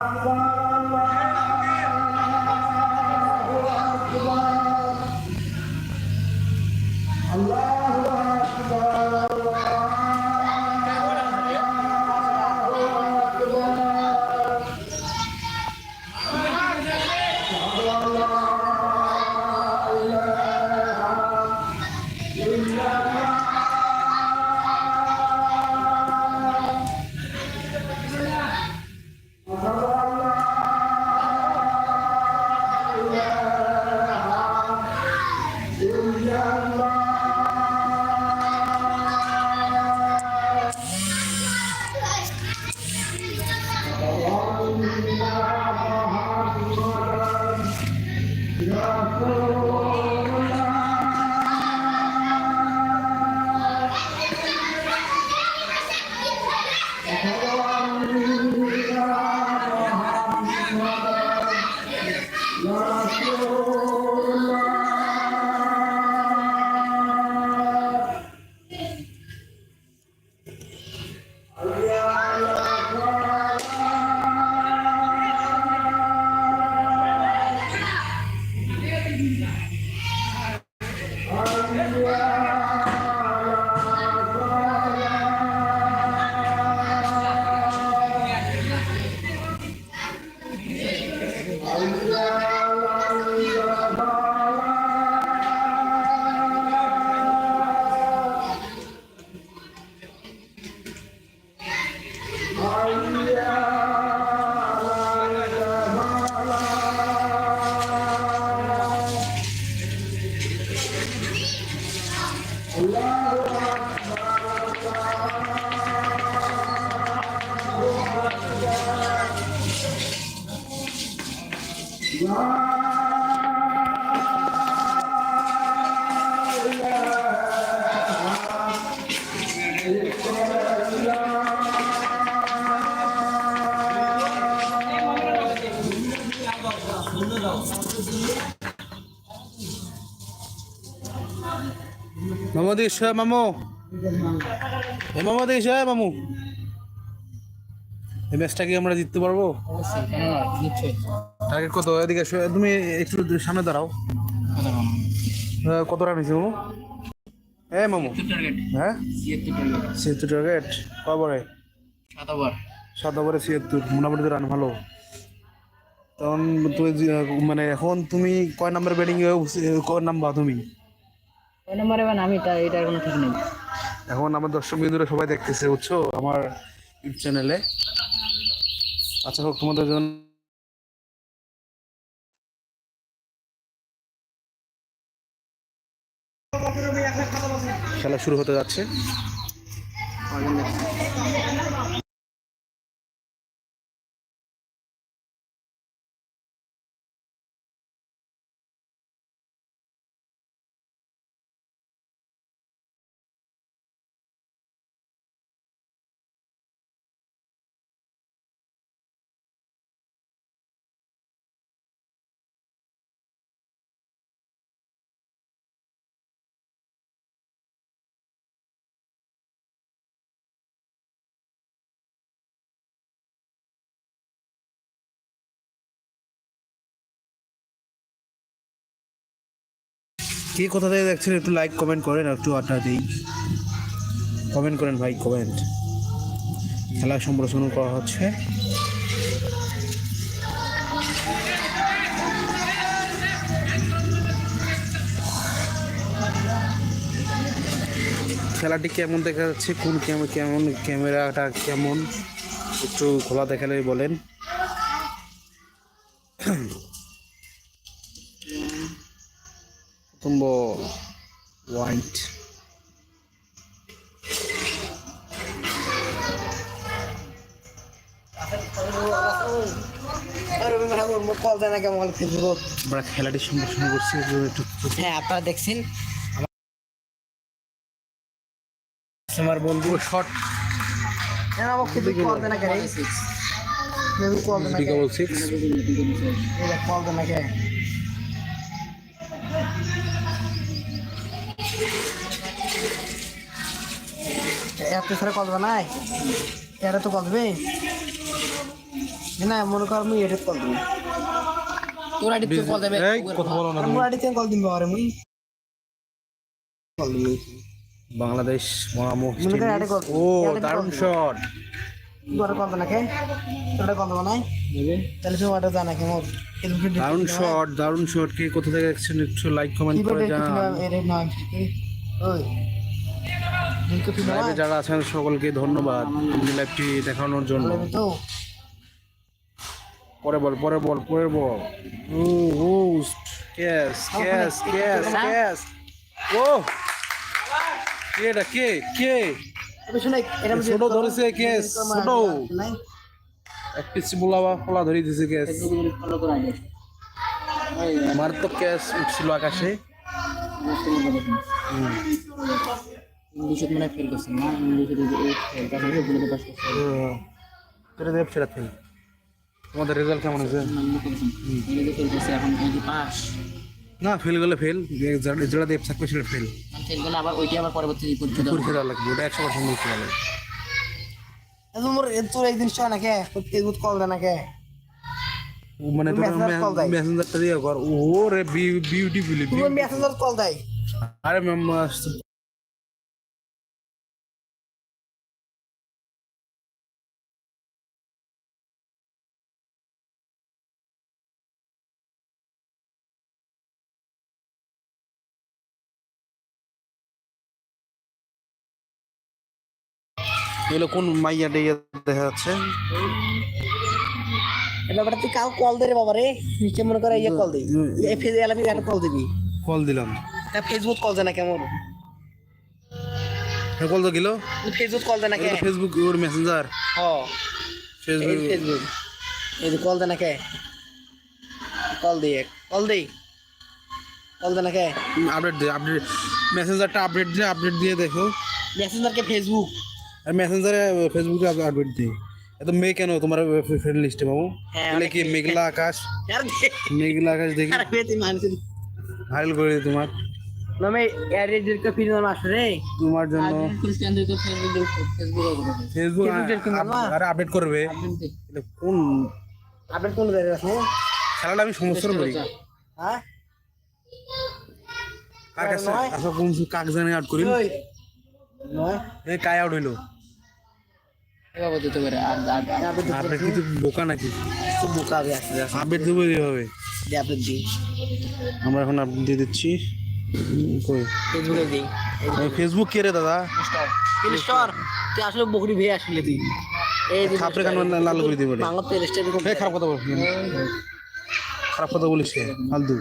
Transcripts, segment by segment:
Allah, Allah. মামু দিকে সে মামু। এ মামু মামু। এই ম্যাচটা কি আমরা জিততে পারব? টার্গেট কত? এদিকে তুমি একটু সামনে দাঁড়াও। কত রান হয়েছে মামু? এ মামু। হ্যাঁ? ছিয়াত্তর টার্গেট কবরে সাত ওভার সাত ওভারে ছিয়াত্তর। মোটামুটি রান ভালো। তখন তুমি মানে এখন তুমি কয় নাম্বার ব্যাটিং কয় নাম্বার তুমি? ওই নম্বরে বা আমি তা, এটার কোনো ঠিক নেই। এখন আমার দর্শক বিন্দুরা সবাই দেখতেছে, বুঝছ? আমার ইউটিউব চ্যানেলে। আচ্ছা হোক, তোমাদের জন্য খেলা শুরু হতে যাচ্ছে। কে কোথা থেকে দেখছেন একটু লাইক কমেন্ট করেন একটু আড্ডা দিই। কমেন্ট করেন ভাই কমেন্ট খেলা সম্প্রসারণ করা হচ্ছে। খেলাটি কেমন দেখা যাচ্ছে? কোন কেমন কেমন ক্যামেরাটা কেমন? একটু খোলা দেখালে বলেন। আমরা খেলাটি সম্প্রসারণ করছি হ্যাঁ আপনারা দেখছেন। আমার বন্ধু শট। ফেসবুক নাকি দেন এত সারা কল দেবে নাই? এরা তো কল দেবে? না মনে কর মুই এটা কল দেবে। তোর আইডি তো কল দেবে এই কথা বলো না আর আইডি কল দিবে আরে মুই কল দিবে বাংলাদেশ মহামো ও দারুণ শট তোর কল দেবে নাকি তোর কল দেবে তাহলে তুমি ওটা জানা কি মোর। দারুণ শট দারুণ শট কে কোথা থেকে দেখছেন একটু লাইক কমেন্ট করে জানান। ওই। যারা আছেন সকলকে ধন্যবাদ। লাইভটি দেখানোর জন্য। পরে বল পরে বল পরে বল ও ও ক্যাশ ক্যাশ ক্যাশ ক্যাশ ও কে এটা কে কে ছোট ধরেছে কেস ছোট এক পিস বলাবা ফলা ধরে দিছে আমার তো ক্যাশ উঠছিল আকাশে ইংলিশে মানে ফেল করছে না ইংলিশে ফেল করছে বলে পাস করছে তোরা দেব সেটা থেকে তোমাদের রেজাল্ট কেমন হয়েছে? এখন পাস না ফেল গেলে ফেল যেটা দেব থাকবে সেটা ফেল ফেল করলে আবার ওইটা আবার পরবর্তী পরীক্ষা পরীক্ষা দেওয়া লাগবে ওটা একশো পার্সেন্ট এখন মোর তোর একদিন শোয় না কে ফেসবুক কল দে না কে মানে তোর মেসেঞ্জারটা দিয়ে। কর। ও রে বিউটিফুলি মেসেঞ্জার কল দেয়। আরে এগুলো কোন মাইয়া দেখা যাচ্ছে? ব্যাপারটা তুই কাউ কল দে রে বাবা রে। নিচে মনে করে ইয়ে কল দিই এই ফেস এলামি একটা কল দিবি। কল দিলাম। তা ফেসবুক কল দে না কেমন? হ্যাঁ কল তো গেল ফেসবুক কল দে কে? ফেসবুক ওর মেসেঞ্জার হ। এই ফেসবুক ফেসবুক এই যে কল দে কে? কল দিয়ে কল দেই কল দে না কে? আপডেট দে আপডেট মেসেঞ্জারটা আপডেট দিয়ে আপডেট দিয়ে দেখো। মেসেঞ্জার কে ফেসবুক আর মেসেঞ্জারে ফেসবুকে আপডেট দিই। এত মেয়ে কেন? তোমার ফ্রেন্ড লিস্টে বাবু। হ্যাঁ, এগুলো কি মেঘলা আকাশ? মেঘলা আকাশ দেখি। ভাইরাল করে দিই তোমার। নামে এডিট কে ফিরে নাম আসে রে। তোমার জন্য। ফেসবুক এর? আর আপডেট করবে। কোন আপডেট কোন দেয় আছে খেলাটা আমি সমস্যার করি হ্যাঁ? কার কাছে? আচ্ছা কোন কাক জানে আউট করি? নয়। এই কাই আউট হইল? আপডেট কিন্তু বোকা নাকি? বোকা আপডেট দেবো আপডেট দিই। আমরা এখন আপডেট দিয়ে দিচ্ছি। কই? ফেসবুকে দিই। ফেসবুক কে রে দাদা? তুই আসলে বকরি ভেয়ে আসলে তুই। এই যে খাপড়ে কান লাল করে দিবে বাংলা প্লে স্টোর খারাপ কথা বল খারাপ কথা বলিস কে? ফালতু।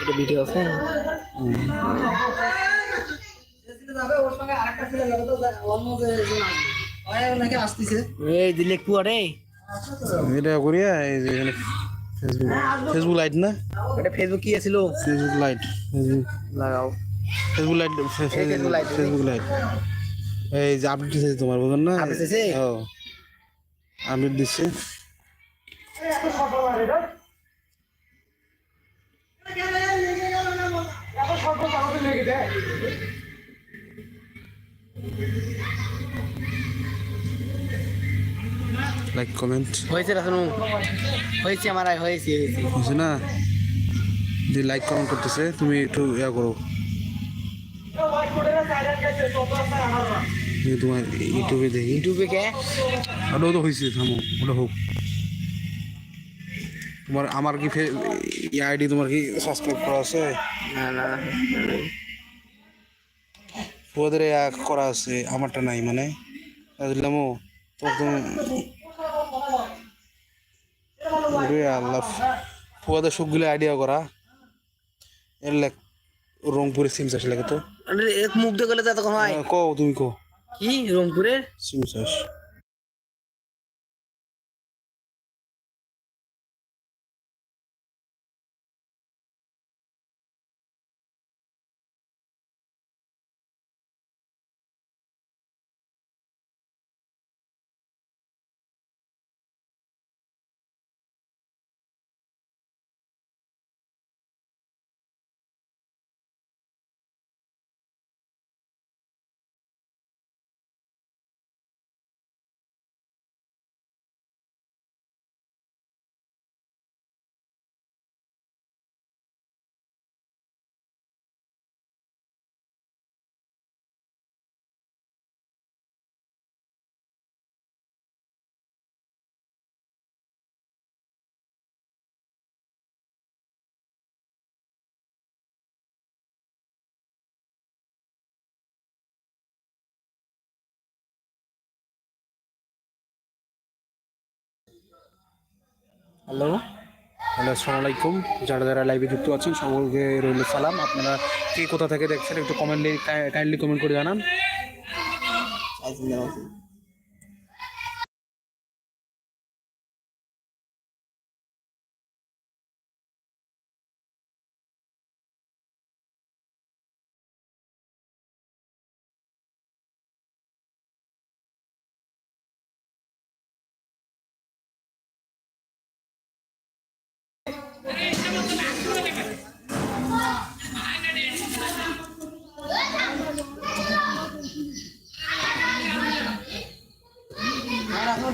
এটা ভিডিও আছে? এই দিলে একটু আরে এটা করিয়া এই যে এখানে ফেসবুক ফেসবুক লাইট না? এটা ফেসবুক কি আছিল? ফেসবুক লাইট ফেসবুক লাগাও। ফেসবুক লাইট ফেসবুক লাইট এই যে আপডেট দিচ্ছে তোমার বুঝলেন না? Update দিছে? ও। আপডেট দিচ্ছে লাইক কমেন্ট হয়েছে রাসনু হয়েছে আমার হয়েছে হয়েছে। না? যে লাইক কমেন্ট করতেছে তুমি একটু ইয়া করো। তোমার ইউটিউবে দেখি। ইউটিউবে কে? ওটাও তো হয়েছে থামো ওটা হোক। তোমার আমার কি আইডি তোমার কি সাবস্ক্রাইব করা আছে? না না ফুয়াদের করা আছে আমারটা নাই মানে। দিলাম তোমার ওরে আল্লাহ ফুয়াদের সবগুলো আইডিয়া করা। এর লেখ রংপুরের সিম চাষ লাগে তো। এক মুখ দিয়ে গেলে তো তখন হয় কও তুমি কও। কি রংপুরের? সিম চাষ। হ্যালো। হ্যালো, আসসালামু আলাইকুম। যারা যারা লাইভে যুক্ত আছেন, সকলকে রইল সালাম। আপনারা কে কোথা থেকে দেখছেন, একটু কমেন্টলি কাইন্ডলি কমেন্ট করে জানান।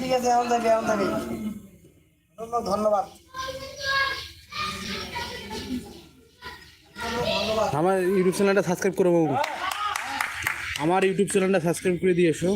ঠিক আছে এখন যাবি এখন যাবি ধন্য- ধন্যবাদ আমার ইউটিউব চ্যানেলটা সাবস্ক্রাইব করে বাবু। আমার ইউটিউব চ্যানেলটা সাবস্ক্রাইব করে দিয়ে এসো।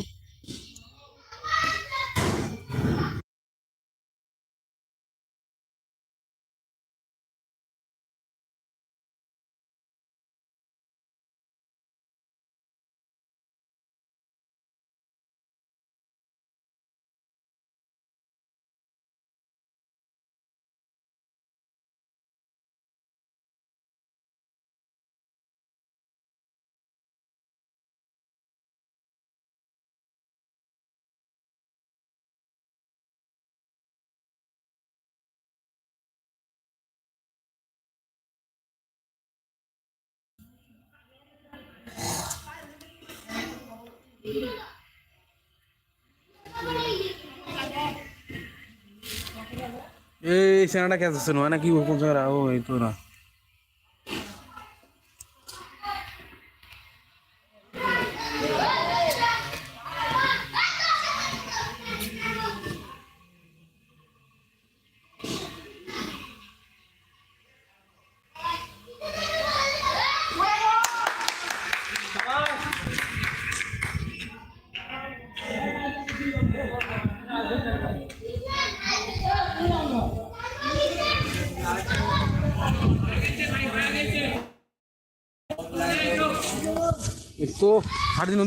এই চ্যানেলটা কে আছে না কি কোন জায়গা ও এই তো না এই তো হাট দিন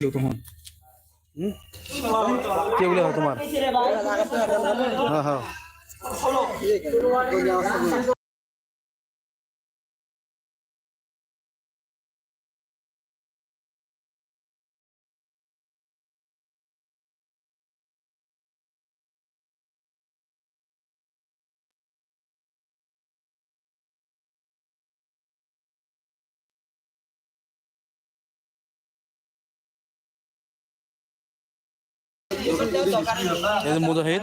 ওদিক তখন। কে বলে তোমার? হ্যাঁ। হ্যাঁ। মুজাহিদ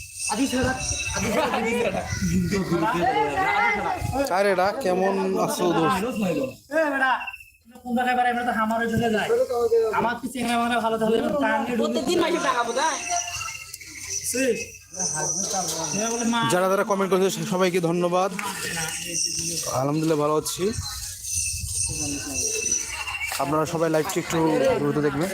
আরে মই মনে পাস আদি সারা আদি সারা আরে এটা কেমন আছো দোষ কোন জায়গায় পারে আমরা তো হামারের জন্য যাই আমার তো চেহারা মানে ভালো তাহলে প্রত্যেকদিন মাইকে টাকা বোধ যারা যারা কমেন্ট করেছে সবাইকে ধন্যবাদ। আলহামদুলিল্লাহ ভালো আছি। আপনারা সবাই লাইভটি একটু দ্রুত দেখবেন।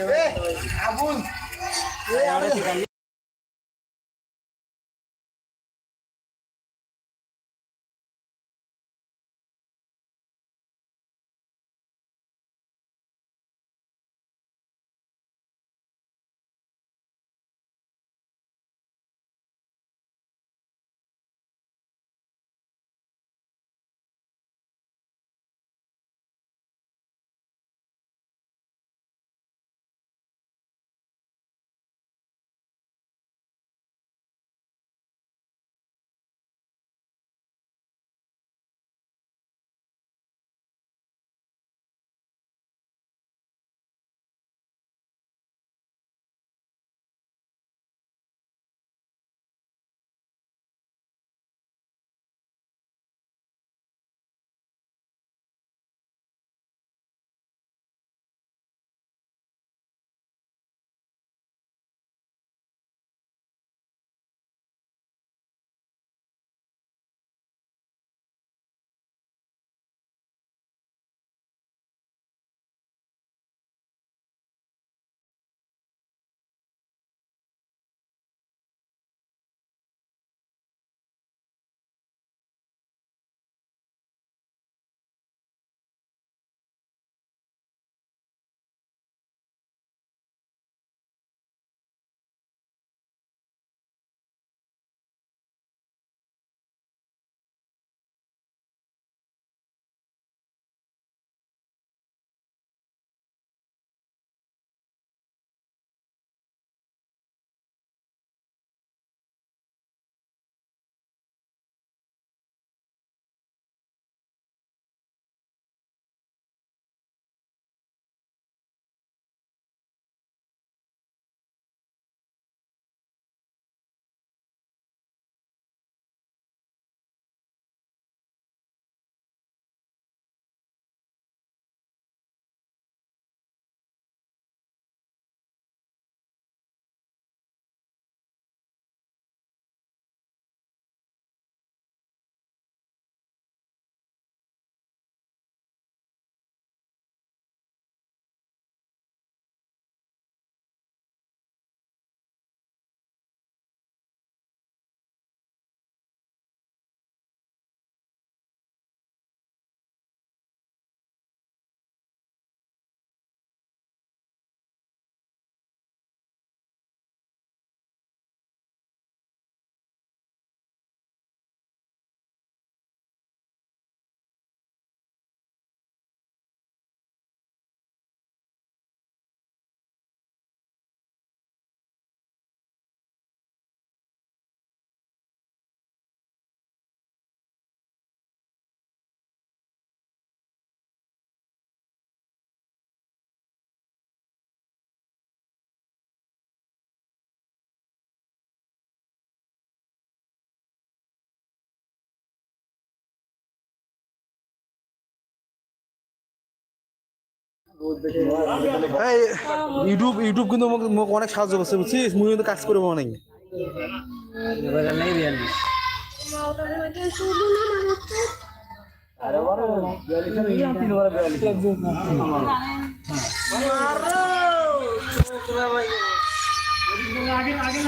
ইউটিউব ইউটিউব কিন্তু মোক অনেক সাহায্য করছে, বুঝছিস? মুই কিন্তু কাজ করব অনেক আগে আগে